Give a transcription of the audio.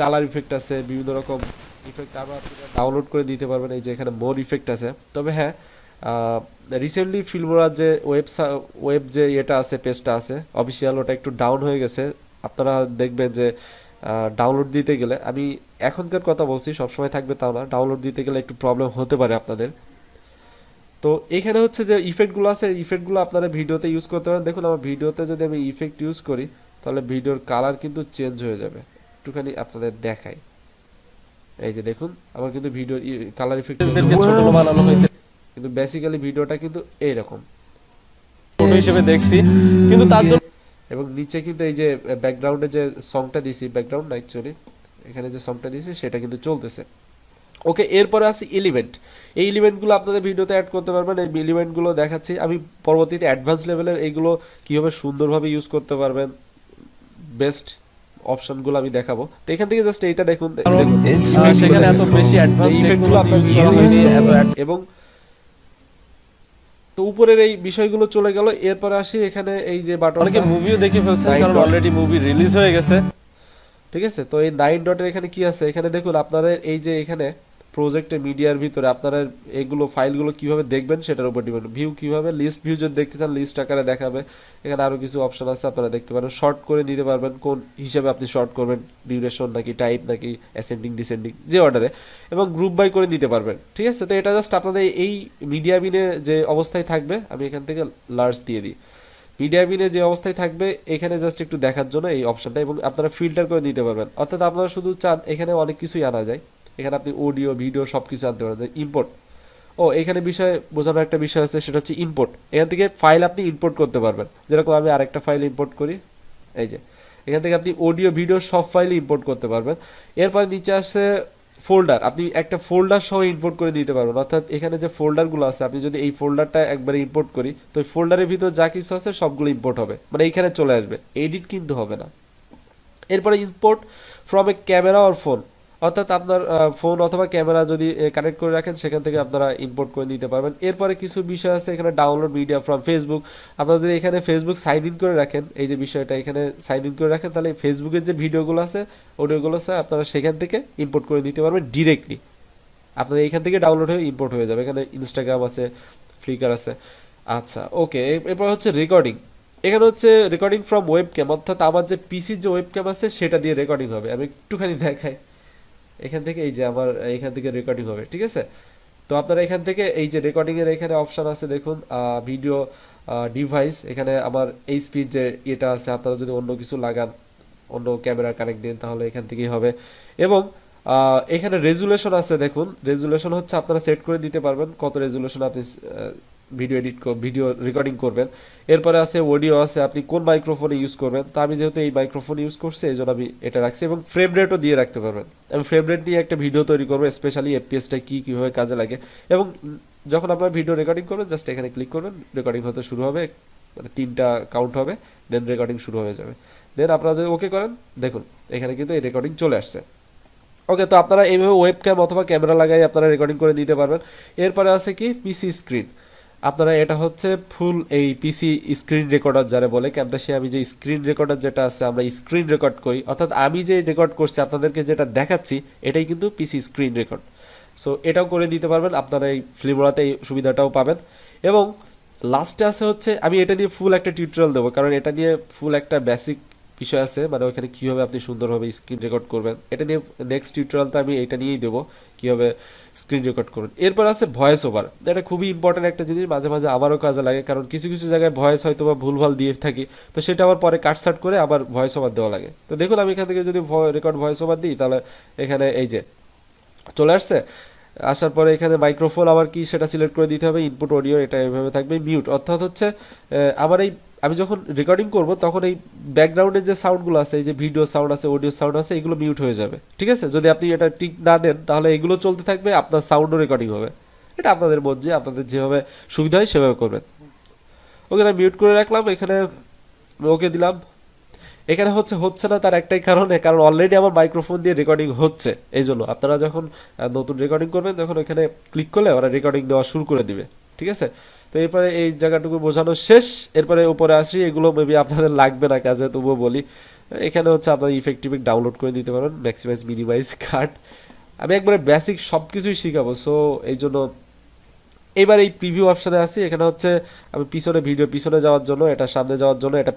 Colour effect আছে, বিভিন্ন রকম ইফেক্ট আপনারা ডাউনলোড করে দিতে পারবেন, এই যে এখানে মোর ইফেক্ট আছে। তবে হ্যাঁ রিসেন্টলি ফিল্মোরার যে ওয়েব ওয়েব যে ইয়েটা আছে পেজটা আছে অফিসিয়াল ওটা একটু ডাউন হয়ে গেছে। আপনারা দেখবেন যে ডাউনলোড দিতে গেলে, আমি এখনকার কথা বলছি, সবসময় থাকবে তাও না ডাউনলোড দিতে গেলে একটু প্রবলেম হতে পারে আপনাদের। তো এখানে হচ্ছে যে ইফেক্টগুলো আছে ইফেক্টগুলো আপনারা ভিডিওতে ইউজ করতে পারেন। দেখুন, আমার ভিডিওতে যদি আমি ইফেক্ট ইউজ করি, তাহলে ভিডিওর কালার কিন্তু চেঞ্জ হয়ে যাবে। একটুখানি আপনাদের দেখাই। এই যে দেখুন আমার কিন্তু ভিডিওর কালার ইফেক্ট বানানো হয়েছে। কিন্তু বেসিক্যালি ভিডিওটা কিন্তু এইরকম। হিসেবে দেখছি। কিন্তু তার জন্য এবং নিচে কিন্তু এই যে ব্যাকগ্রাউন্ডে যে সংটা দিছি ব্যাকগ্রাউন্ড না অ্যাকচুয়ালি এখানে যে সংটা দিয়েছি সেটা কিন্তু চলতেছে। ওকে এরপরে আছে এলিমেন্ট এই এলিমেন্টগুলো আপনাদের ভিডিওতে অ্যাড করতে পারবেন। এই এলিমেন্টগুলো দেখাচ্ছি। আমি পরবর্তীতে অ্যাডভান্স লেভেলের এইগুলো কীভাবে সুন্দরভাবে ইউজ করতে পারবেন বেস্ট অপশনগুলো আমি দেখাবো। তো এখান থেকে জাস্ট এইটা দেখুন সেখানে এত বেশি অ্যাডভান্স টেকনোলজি এবং তো উপরের এই বিষয়গুলো চলে গেল এরপরে আসি এখানে এই যে বাটন অনেকে মুভিও দেখে ফেলছেন কারণ অলরেডি মুভি রিলিজ হয়ে গেছে। ঠিক আছে? তো এই নাইন ডটের এখানে কি আছে? এখানে দেখুন আপনাদের এই যে এখানে প্রজেক্টের মিডিয়ার ভিতরে আপনারা এগুলো ফাইলগুলো কীভাবে দেখবেন সেটার উপর ডিপেন্ড ভিউ কীভাবে? লিস্ট ভিউ যদি দেখতে চান লিস্ট আকারে দেখাবে। এখানে আরও কিছু অপশন আছে আপনারা দেখতে পারেন। শর্ট করে নিতে পারবেন কোন হিসাবে আপনি শর্ট করবেন। ডিউরেশন নাকি টাইপ নাকি অ্যাসেন্ডিং ডিসেন্ডিং যে অর্ডারে এবং গ্রুপ বাই করে নিতে পারবেন। ঠিক আছে? তো এটা জাস্ট আপনাদের এই মিডিয়া বিনে যে অবস্থায় থাকবে, আমি এখান থেকে লার্জ দিয়ে দিই। মিডিয়া বিনে যে অবস্থায় থাকবে, এখানে জাস্ট একটু দেখার জন্য এই অপশনটা এবং আপনারা ফিল্টার করে নিতে পারবেন। অর্থাৎ আপনারা শুধু চান, এখানে অনেক কিছুই আনা যায়। এখানে আপনি অডিও ভিডিও সব কিছু আনতে পারেন ইম্পোর্ট ও, এখানে বিষয়ে বোঝানোর একটা বিষয় আছে, সেটা হচ্ছে ইম্পোর্ট এখান থেকে ফাইল আপনি ইম্পোর্ট করতে পারবেন। যেরকম আমি আরেকটা ফাইল ইম্পোর্ট করি, এই যে। এখান থেকে আপনি অডিও ভিডিও সব ফাইল ইম্পোর্ট করতে পারবেন। এরপর নিচে আসে ফোল্ডার আপনি একটা ফোল্ডার সহ ইম্পোর্ট করে দিতে পারবেন। অর্থাৎ এখানে যে ফোল্ডারগুলো আছে, আপনি যদি এই ফোল্ডারটা একবারে ইম্পোর্ট করি, তো এই ফোল্ডারের ভিতর যা কিছু আছে সবগুলো ইম্পোর্ট হবে। মানে এইখানে চলে আসবে। এডিট কিন্তু হবে না। এরপরে import from a camera or phone অর্থাৎ আপনার ফোন অথবা ক্যামেরা যদি কানেক্ট করে রাখেন, সেখান থেকে আপনারা ইম্পোর্ট করে নিতে পারবেন। এরপরে কিছু বিষয় আছে এখানে ডাউনলোড মিডিয়া ফ্রম ফেসবুক আপনারা যদি এখানে ফেসবুক সাইন ইন করে রাখেন, এই যে বিষয়টা, এখানে সাইন ইন করে রাখেন, তাহলে ফেসবুকের যে ভিডিওগুলো আছে অডিওগুলো আছে, আপনারা সেখান থেকে ইম্পোর্ট করে নিতে পারবেন ডিরেক্টলি আপনাদের এখান থেকে ডাউনলোড হয়ে ইম্পোর্ট হয়ে যাবে। এখানে ইনস্টাগ্রাম আছে ফ্লিকার আছে। আচ্ছা ওকে এরপর হচ্ছে রেকর্ডিং এখানে হচ্ছে রেকর্ডিং ফ্রম ওয়েব ক্যাম অর্থাৎ আমার যে পিসির যে ওয়েব ক্যাম আছে, সেটা দিয়ে রেকর্ডিং হবে। আমি একটুখানি দেখাই। এখান থেকে এই যে আমার এখান থেকে রেকর্ডিং হবে, ঠিক আছে? তো আপনারা এখান থেকে এই যে রেকর্ডিংয়ের এখানে অপশান আছে, দেখুন ভিডিও ডিভাইস এখানে আমার এই স্পিড যে এটা আছে, আপনারা যদি অন্য কিছু লাগান, অন্য ক্যামেরা কানেক্ট দিন, তাহলে এখান থেকেই হবে। এবং এখানে রেজুলেশন আছে, দেখুন রেজুলেশন হচ্ছে আপনারা সেট করে দিতে পারবেন কত রেজুলেশন আপনি ভিডিও এডিট ভিডিও রেকর্ডিং করবেন। এরপরে আছে অডিও আছে, আপনি কোন মাইক্রোফোনে ইউজ করবেন, তা আমি যেহেতু এই মাইক্রোফোন ইউজ করছি, এই জন্য আমি এটা রাখছি এবং ফ্রেম রেটও দিয়ে রাখতে পারবেন। আমি ফ্রেম রেট নিয়ে একটা ভিডিও তৈরি করব স্পেশালি এফপিএসটা কী, কীভাবে কাজে লাগে। এবং যখন আপনার ভিডিও রেকর্ডিং করবেন জাস্ট এখানে ক্লিক করবেন রেকর্ডিং হতে শুরু হবে মানে তিনটা কাউন্ট হবে দেন রেকর্ডিং শুরু হয়ে যাবে। দেন আপনারা যদি ওকে করেন, দেখুন, এখানে কিন্তু এই রেকর্ডিং চলে আসছে। ওকে তো আপনারা এইভাবে ওয়েব ক্যাম অথবা ক্যামেরা লাগাই আপনারা রেকর্ডিং করে দিতে পারবেন। এরপরে আছে কি পিসি স্ক্রিন আপনারা, এটা হচ্ছে ফুল এই পিসি স্ক্রিন রেকর্ডার যারা বলে। ক্যাম্পাসে আমি যে স্ক্রিন রেকর্ডার যেটা আছে, আমরা স্ক্রিন রেকর্ড করি। অর্থাৎ আমি যে রেকর্ড করছি, আপনাদেরকে যেটা দেখাচ্ছি, এটাই কিন্তু পিসি স্ক্রিন রেকর্ড। সো এটাও করে দিতে পারবেন। আপনারা এই ফিল্মোরাতে এই সুবিধাটাও পাবেন। এবং লাস্টে আছে হচ্ছে, আমি এটা নিয়ে ফুল একটা টিউটোরিয়াল দেবো। কারণ এটা নিয়ে ফুল একটা বেসিক বিষয় আছে মানে ওখানে কীভাবে আপনি সুন্দরভাবে স্ক্রিন রেকর্ড করবেন, এটা নিয়ে নেক্সট টিউটোরিয়ালটা আমি এটা নিয়েই দেবো, কীভাবে স্ক্রিন রেকর্ড করবেন এরপর আছে ভয়েস ওভার এটা খুবই ইম্পর্টেন্ট একটা জিনিস, মাঝে মাঝে আমারও কাজে লাগে, কারণ কিছু কিছু জায়গায় ভয়েস হয়তো বা ভুলভাল দিয়ে থাকি, তো সেটা আবার পরে কাটসাট করে আবার ভয়েস ওভার দেওয়া লাগে। তো দেখুন আমি এখান থেকে যদি রেকর্ড ভয়েস ওভার দিই, তাহলে এখানে এই যে চলে আসছে, আসার পরে এখানে মাইক্রোফোন আবার কি সেটা সিলেক্ট করে দিতে হবে ইনপুট অডিও এটা এভাবে থাকবে মিউট অর্থাৎ হচ্ছে আমার এই আমি যখন রেকর্ডিং করব, তখন এই ব্যাকগ্রাউন্ডের যে সাউন্ডগুলো আছে, এই যে ভিডিও সাউন্ড আছে অডিও সাউন্ড আছে, এগুলো মিউট হয়ে যাবে। ঠিক আছে? যদি আপনি এটা ঠিক না দেন, তাহলে এগুলো চলতে থাকবে, আপনার সাউন্ডও রেকর্ডিং হবে। এটা আপনাদের মর্জি আপনাদের যেভাবে সুবিধা হয়, সেভাবে করবেন। ওকে আমি মিউট করে রাখলাম। এখানে ওকে দিলাম। এখানে হচ্ছে হচ্ছে না তার একটাই কারণে কারণ অলরেডি আমার মাইক্রোফোন দিয়ে রেকর্ডিং হচ্ছে। এই জন্য আপনারা যখন নতুন রেকর্ডিং করবেন, তখন এখানে ক্লিক করলে ওরা রেকর্ডিং দেওয়া শুরু করে দিবে। ঠিক আছে? তো এরপরে এই জায়গাটুকু বোঝানো শেষ। এরপরে উপরে আসি, এগুলো মেবি আপনাদের লাগবে না কাজে, তবুও বলি। এখানে হচ্ছে আপনার ইফেক্টিভ ডাউনলোড করে দিতে পারেন ম্যাক্সিমাইজ মিনিমাইজ কাট আমি একবারে বেসিক সব কিছুই শিখাবো সো এই জন্য এবার এই প্রিভিউ অপশানে আসি। এখানে হচ্ছে আমি পিছনে ভিডিও পিছনে যাওয়ার জন্য, এটা সামনে যাওয়ার জন্য, এটা